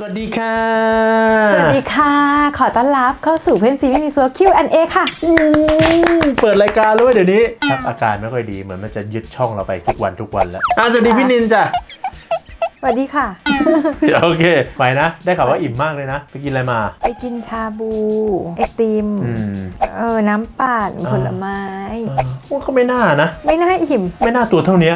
สวัสดีค่ะ สวัสดีค่ะ ขอต้อนรับเข้าสู่เพื่อนซีไม่มีซัว Q&A ค่ะอู้เปิดรายการแล้วเว้ยเดี๋ยวนี้ครับอาการไม่ค่อยดีเหมือนมันจะยึดช่องเราไปทุกวันทุกวันแล้วอะสวัสดีพี่นินจ้ะ สวัสดีค่ะ โอเค ไปนะ ได้ข่าวว่าอิ่มมากเลยนะ ไปกินอะไรมา ไปกินชาบู ไอติม อืม เออ น้ำปั่นอ่าผลไม้เออว่าก็ไม่น่านะ ไม่น่าอิ่ม ไม่น่าตัวเท่านี้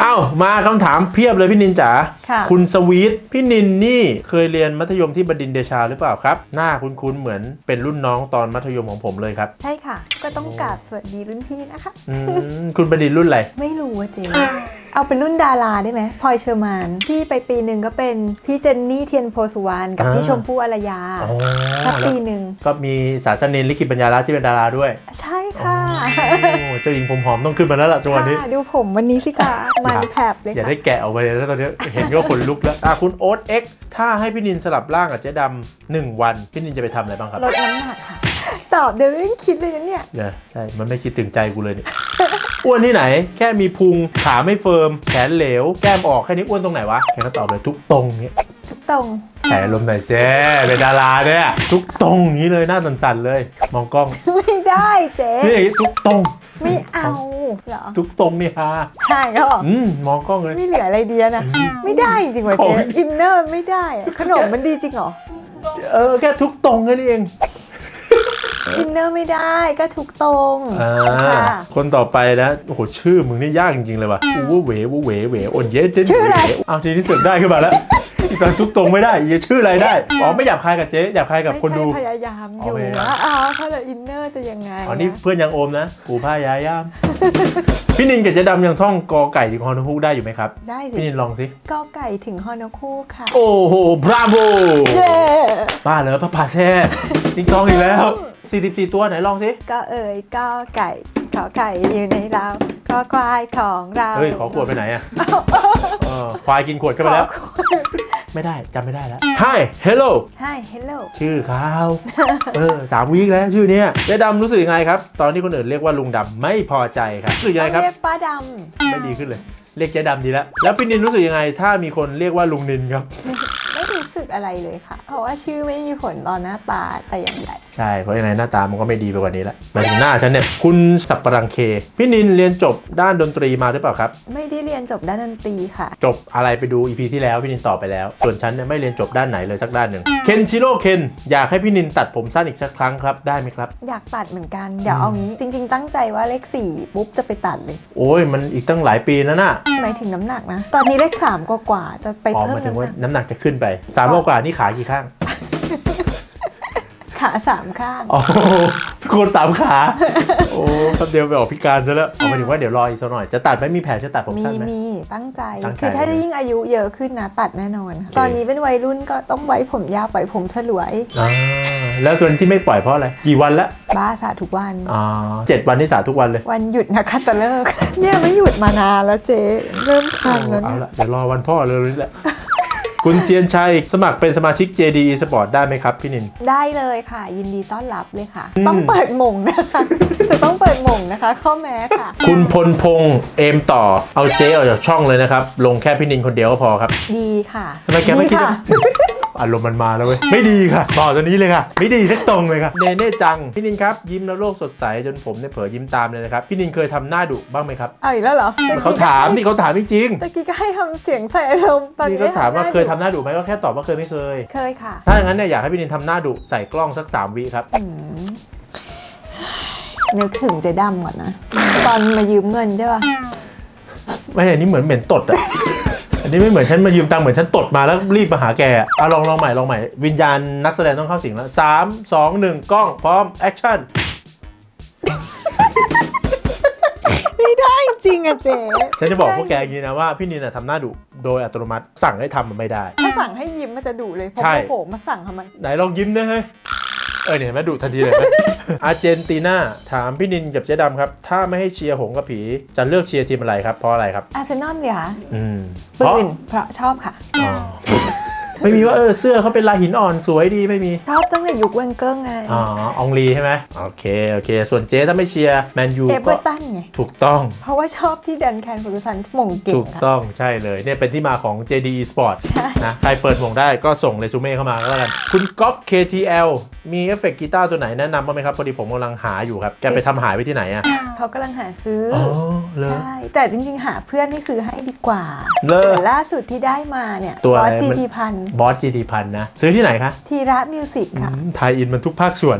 เอ้ามาคำถามเพียบเลยพี่นินจ๋าค่ะคุณสวีทพี่นินนี่เคยเรียนมัธยมที่บดินทร์เดชาหรือเปล่าครับ หน้าคุ้นๆเหมือนเป็นรุ่นน้องตอนมัธยมของผมเลยครับใช่ค่ะ ก็ต้องกราบสวัสดีรุ่นพี่นะคะ อืมคุณบดินทร์รุ่นอะไร ไม่รู้ว่าเจ๊ เอาเป็นรุ่นดาราได้ไหมพลอยเชอร์มานพี่ไปปีหนึ่งก็เป็นพี่เจนนี่เทียนโพสุวรรณกับอ่าพี่ชมพู่อารยาอ๋อถ้าปีหนึ่งก็มีสาสนินลิขิตปัญญาลัตน์ที่เป็นดาราด้วยใช่ค่ะโอ้เจ้าหญิงผมหอมต้องขึ้นมาแล้วล่ะจังหวะนี้ ค่ะดูผมวันนี้สิคะมันแผลบเลยอย่าค่ะได้แกะออกไปเลยแล้วตอนนี้เห็นก็ขนลุกแล้วอะคุณโอ๊ตเอ็กถ้าให้พี่นินสลับร่างกับเจ๊ดำหนึ่งวัน พี่นินจะไปทำอะไรบ้างครับลดน้ำหนักค่ะตอบเดี๋ยวไม่คิดเลยนะเนี่ย เนี่ยใช่ มันไม่คิดถึงใจกูเลยเนี่ย อ้วนที่ไหน แค่มีพุงขาไม่เฟิร์มแขนเหลว แก้มออกแค่นี้อ้วนตรงไหนวะแกก็ตอบเลยทุกตรงเนี่ยทุกตรงแผลลมหน่อยแซ่เป็นดาราเนี่ยทุกตรงอย่างนี้เลยหน้าสั่นๆเลย มองกล้องไม่ได้เจ๊นี่ทุกตรงไม่เอาเหรอทุกตรงนี่ฮะใช่ก็อืมมองกล้องเลยไม่เหลืออะไรเดียนะไม่ได้จริงๆว่ะโอ้เจ๊ยอินเนอร์ไม่ได้อะขนมมันดีจริงเหรอเออแค่ทุกตรงแค่นี้เอง อินเนอร์ไม่ได้ก็ทุกตรงอ่าค่ะคนต่อไปนะ โอ้โห ชื่อมึงนี่ยากจริง ๆ เลยว่ะอูว่าเหววูเหวเหวโอนเยเจนชื่ออะไรเอาทีนี้เสือกได้ขึ้นมาแล้วอี กตอนทุกตรงไม่ได้อีกชื่ออะไรได้อ๋อไม่หยาบคายกับเจ๊หยาบคายกับไม่คนดูใช่พยายามอยู่อ๋อพยายามว่าอ้าวถ้าเราอินเนอร์จะยังไงอ๋อนี่นะเพื่อนยังโอมนะกูพายายาม พี่นินกับเจ๊ดำยังท่องกอไก่ถึงฮอนฮูกได้อยู่ไหมครับ ได้สิพี่นินลองสิ ก็ไก่ถึงฮอนอคู่ค่ะ โอ้โหบราโวเย้บ้าเหรอพระพาแซ่ติ๊งตองอีกแล้ว 44 ตัวไหนลองสิ ก็เอ่ยก็ไก่ ขอไก่อยู่ในเราก็ควายของเราเฮ้ย ขอขวดไปไหนอะเออควายกินขวดกันไปแล้ว ไม่ได้จำไม่ได้แล้ว Hi Hello ใช่เฮลโลชื่อเขาเออสามวีคแล้วชื่อเนี้ยเจ๊ดำรู้สึกยังไงครับ ตอนที่คนอื่นเรียกว่าลุงดำไม่พอใจครับรู้สึกยังไงครับเรียกป้าดไม่ดีขึ้นเลย เรียกเจ๊ดำดีแล้ว แล้วพี่นินรู้สึกยังไง ถ้ามีคนเรียกว่าลุงนินครับำไม่รู้สึกอะไรเลยค่ะ เพราะว่าชื่อไม่มีผลต่อหน้าตาแต่อย่างใดใช่ เพราะยังไงหน้าตามันก็ไม่ดีไปกว่านี้แล้วหมายถึงหน้าฉันเนี่ย คุณสับปะรังเค พี่นินเรียนจบด้านดนตรีมาหรือเปล่าครับ ไม่ได้เรียนจบด้านดนตรีค่ะ จบอะไรไปดู EP ที่แล้วพี่นินตอบไปแล้ว ส่วนฉันเนี่ยไม่เรียนจบด้านไหนเลยสักด้านหนึ่ง เคนชิโร่เคน อยากให้พี่นินตัดผมสั้นอีกสักครั้งครับ ได้ไหมครับ อยากตัดเหมือนกัน เดี๋ยวเอางี้ จริง ๆ ตั้งใจว่าเลขสี่ปุ๊บจะไปตัดเลย โอ้ย มันอีกตั้งหลายปีนะน่ะหมายถึงน้ำหนักนะ ตอนนี้เลขสามกว่าๆจะไปอ๋อเพิ่หมมายถึงน้ำหว่านักน้ำหนักจะขึ้นไปสามโลกว่านี่ขากี่ข้าง ขาสามข้าง อ๋อคนสามขา โอ้แป๊บเดียวไปออกพิการซะแล้วเอาหมายถึงว่าเดี๋ยวรออีกสักหน่อย จะตัดไหมมีแผนจะตัดผมมีสั้นไหม มีตั้งใจ ตั้งใจ คือถ้ายิ่งอายุเยอะขึ้นนะตัดแน่นอนค่ะโอเคตอนนี้เป็นวัยรุ่นก็ต้องไว้ผมยาวปล่อยผมสลวย อ่าแล้วส่วนที่ไม่ปล่อยเพราะอะไร กี่วันละบ้าสาทุกวัน อ่าเจ็ดวันที่สาทุกวันเลยวันหยุดนะคะตะเลิก เนี่ยไม่หยุดมานานแล้วเจ๊เริ่มคันแล้วเอาเนี่ยละเดี๋ยวรอวันพ่อเลยนี่แหละ คุณเทียนชัยสมัครเป็นสมาชิก JDE Sport ได้ไหมครับพี่นิน ได้เลยค่ะ ยินดีต้อนรับเลยค่ะอืมต้องเปิดหม่งนะคะจะต้องเปิดหม่งนะคะ ข้อแม้ค่ะ คุณพลพงษ์เอมต่อเอาเจ๊ออกจากช่องเลยนะครับ ลงแค่พี่นินคนเดียวก็พอครับ ดีค่ะทำไมแกไม่คิดค่ะ อารมณ์มันมาแล้วเว้ย ไม่ดีค่ะต่อตัวนี้เลยค่ะ ไม่ดีสักตรงเลยค่ะเนเน่จัง พี่นินครับ ยิ้มแล้วโลกสดใสจนผมเนี่ยเผลอยิ้มตามเลยนะครับ พี่นินเคยทำหน้าดุบ้างไหมครับเอาอีกแล้วเหรอเขาถามนี่เขาถามจริงตะกี้ก็ให้ทำเสียงใส่อารมณ์ตอนๆนี่นี้เขาถามว่าได้เคยทำหน้าดุไหมก็แค่ตอบว่าเคยไม่เคย เคยค่ะถ้าอย่างนั้นเนี่ยอยากให้พี่นินทำหน้าดุใส่กล้องสักสามวิครับ อืมนึกถึงเจ๊ดำก่อนนะ ตอนมายืมเงินใช่ป่ะ ไม่อันนี้เหมือนเหม็นตดอะอั นนี้ไม่เหมือนฉันมายืมตังค์เหมือนฉันตดมาแล้วรีบมาหาแกอะอะลองลองใหม่ลองใหม่ วิญญาณนักแสดงต้องเข้าสิงแล้วสามสองหนึ่งกล้องพร้อมแอคชั่นไม่ได้จริงอะเจ๊ฉันจะบอกพวกแกอย่างนี้นะว่าพี่นินนะทำหน้าดุโดยอัตโนมัติสั่งให้ทำมันไม่ได้ ถ้าสั่งให้ยิ้มมันจะดุเลยเพราะใช่ โมโหมาสั่งทำไม ไหนลองยิ้มนะเฮ้ย เออเนี่ยเห็นไหมดุทันทีเลยไหม อาร์เจนตินาถามพี่นินกับเจ๊ดำครับ ถ้าไม่ให้เชียร์หงส์กับผีจะเลือกเชียร์ทีมอะไรครับเพราะอะไรครับ อาร์เซนอลเลยค่ะอืมปืเพราะนเพราะชอบค่ะ อ๋อไม่มีว่าเออเสื้อเขาเป็นลายหินอ่อนสวยดีไม่มี ชอบตั้งแต่ยุคเวนเกอร์ไง อ๋ออองลีใช่ไหมโอเค โอเค ส่วนเจ๊ถ้าไม่เชียร์แมนยูเอเวอก็ร์ตันไง ถูกต้อง เพราะว่าชอบที่ดันแคนฟูสันหม่งเก่งถูกค่ะ ต้องใช่เลยเนี่ยเป็นที่มาของ JD Sport ใช่ นะใครเปิดหมวกได้ก็ส่งเรซูเม่เข้ามาก็แล้วกัน คุณก๊อฟ KTL มีเอฟเฟกต์กีตาร์ตัวไหนแนะนำบ้างไหมครับพอดีผมกำลังหาอยู่ครับ แกไปทำหายไว้ที่ไหนอะเขากำลังหาซื้อออ๋อเลยใช่ แต่จริงๆ หาเพื่อนให้ซื้อให้ดีกว่าเลแต่ยล่าสุดที่ได้มาเนี่ยตัวอะไร จีมันทีพันบอส GD พันนะ ซื้อที่ไหนคะ ทีระมิวสิกค่ะอืมไทยอินมันทุกภาคส่วน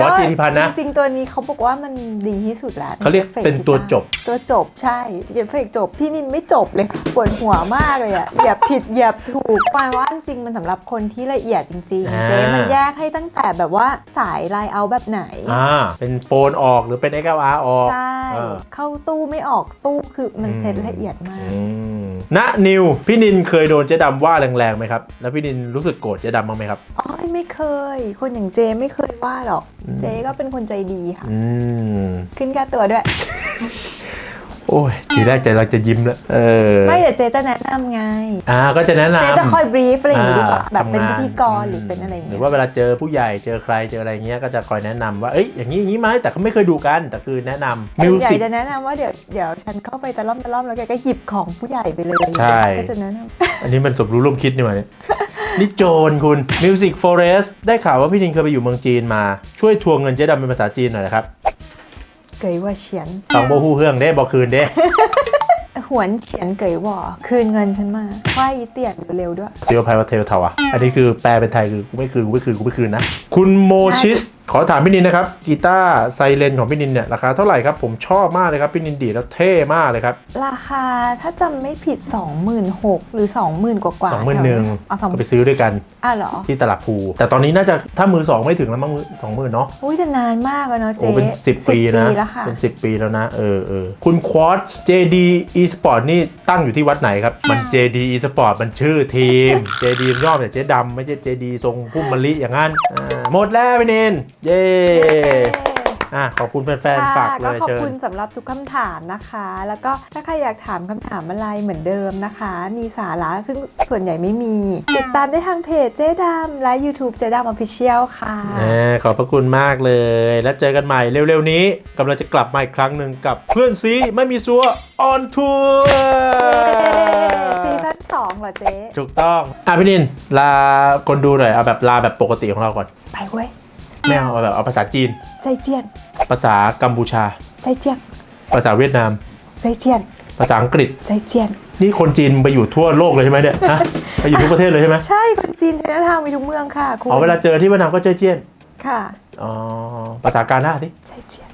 บอส GD พันนะ จริงๆตัวนี้เขาบอกว่ามันดีที่สุดแล้วเขาเรียกอฟฟกต์เป็นตัวจบ ตัวจบใช่เอฟเฟกต์จบ พี่นินไม่จบเลยปวดหัวมากเลยอะเหยียบผิดเหยียบถูกหมายว่าจริงๆมันสำหรับคนที่ละเอียดจริงอ่าๆเจ๊มันแยกให้ตั้งแต่แบบว่าสายลายเอาแบบไหน อ่า เป็นโฟนออกหรือเป็น XLR ออก ใช่เออเข้าตู้ไม่ออกตู้คือมันอืมเซ็ตละเอียดมากอืม ณนิว พี่นินเคยโดนเจ๊ดำว่าแรงๆไหมครับ แล้วพี่นินรู้สึกโกรธเจ๊ดำบ้างไหมครับ อ๋อไม่เคย คนอย่างเจไม่เคยว่าหรอก เจก็เป็นคนใจดีค่ะ อืม ขึ้นค่าตัวด้วย โอ้ยทีแรกใจเราจะยิ้มแล้วเออไม่แต่เจจะแนะนำไง อ่าก็จะแนะนำ เจจะคอยบรีฟอะไรอย่างงี้ดีกว่า อ่าแบบเป็นทำงาน พิธีกรหรือเป็นอะไรอย่างหรืเงี้อยว่าเวลาเจอผู้ใหญ่เจอใครเจออะไรเงี้ยก็จะคอยแนะนำว่าเอ้ยอย่างนี้อย่างนี้ไหมแต่เขาไม่เคยดูกันแต่คือแนะนำมิส่ววนใหญ่สิก จะแนะนำว่าเดี๋ยวเดี๋ยวฉันเข้าไปตะล่อมตะล่อมแล้วแกก็หยิบของผู้ใหญ่ไปเลยใช่ ก็จะแนะนอันนี้มันสมรู้ร่วมคิดนี่หว่าเนี่ย นี่โจรคุณ Music Forest ได้ข่าวว่าพี่นินเคยไปอยู่เมืองจีนมา ช่วยทวงเงินเจ๊ดำเป็นภาษาจีนหน่อยนะครับำ เกยว่าเฉียนตองโบฮู้เฮืองเด้บอกคืนเด้ หวนเฉียนเกยว่าคืนเงินฉันมาไหวอีเตียนเร็วๆด้วยซีโอไพวเทลเทาอะ อันนี้คือแปลเป็นไทยคือกูไม่คืนกูไม่คืนกูไม่คืนนะ คุณโมชิส ขอถามพี่นินนะครับกีตาร์ไซเลนของพี่นินเนี่ยราคาเท่าไหร่ครับผมชอบมากเลยครับพี่นินดีดแล้วเท่มากเลยครับ ราคาถ้าจำไม่ผิด 26,000หรือ 20,000 กว่าๆสองหมื่นหนึ่งแถวเยอ๋อสองก็ไปซื้อด้วยกันอะเหรอ ที่ตลาดภู แต่ตอนนี้น่าจะถ้ามือสองไม่ถึงแล้วมั้งสองหมื่นเนาะอุ้ยแต่นานมากแล้วเนาะเจ๊โอ้เป็น 10 ปีนะแล้วค่ะเป็น 10 ปีแล้วนะเออเออคุณควอต JD Esport นี่ตั้งอยู่ที่วัดไหนครับมัน JD Esport มันชื่อทีม JD มันย่อมาจากเจ๊ดำไม่ใช่ JD ทรงพุ่มมะลิอย่างนั้นอ่าหมดแล้วพี่นินเย้อะขอบคุณแฟนๆฝากเลก็ยขอบเชิคุญณสำหรับทุกคำถามนะคะ แล้วก็ถ้าใครอยากถามคำถามอะไรเหมือนเดิมนะคะ มีสาระซึ่งส่วนใหญ่ไม่มี ติดตามได้ทางเพจเจ๊ดำและ YouTube เจ๊ดำออฟฟิเชียลค่ะอ่าขอบพระคุณมากเลย แล้วเจอกันใหม่เร็วๆนี้กำลังจะกลับมาอีกครั้งหนึ่งกับเพื่อนซีไม่มีซัวออนทัวร์ซีซั่นสองเหรอเจ๊ถูกต้องอะพี่นินลาคนดูหน่อยเอาแบบลาแบบปกติของเราก่อน ไปเว้ย ไม่เอาเอาแบบเอาภาษาจีน ใจเจียน ภาษากัมพูชา ใจเจียน ภาษาเวียดนาม ใจเจียน ภาษาอังกฤษ ใจเจียน นี่คนจีนไปอยู่ทั่วโลกเลยใช่ไหมเนี่ยฮะไปอยู่ทุกประเทศเลยใช่ไหมใช่คนจีนใช้ทางมีทุกเมืองค่ะคุณอ๋อเวลาเจอที่เวียดนามก็เจ้ยเจี้ยน ค่ะ อ๋อ ภาษาการหน้าสิใจเจียน